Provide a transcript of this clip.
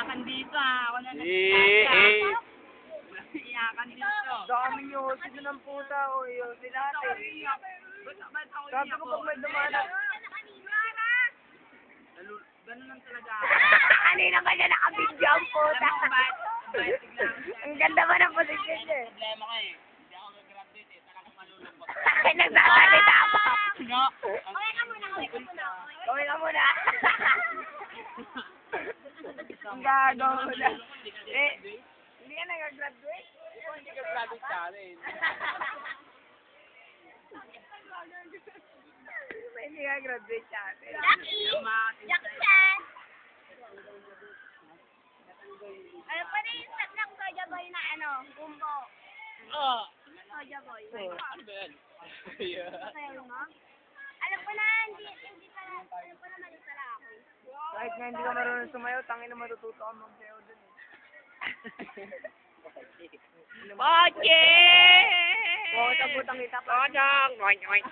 Iyakan dito ah. Ako na Eh, eh. Iyakan dito. Dami nyo, sino ng puta o yun, sila ako Sabi ko pag may dumanak. Lalo- Ganun lang talaga. Kanina pa siya nakabidyo ang puta. Ang ganda ba ng posisyon niya? Problema ka eh. Hindi ako gagraduate eh. Talagang malulungkot. Ay, nagsasalita pa. No? Okay ka muna, okay ka muna. Okay ka muna. Ang mo na. Eh, hindi ka nag-graduate? Hindi ka graduate sa amin. Hindi ka graduate sa atin. Jackie! Chan! Ano pa rin yung set ng Soja Boy na ano, Gumbo? Oh! Soja Boy. Ano ba yan? Mo? Alam ko na, hindi, hindi pala, alam ko na mali pala ako. Kahit nga hindi ka marunong sumayaw, tangin na matututo ka magsayaw dun eh. Poche! Oo, tabutang kita pa. Pojang! Oink, oink,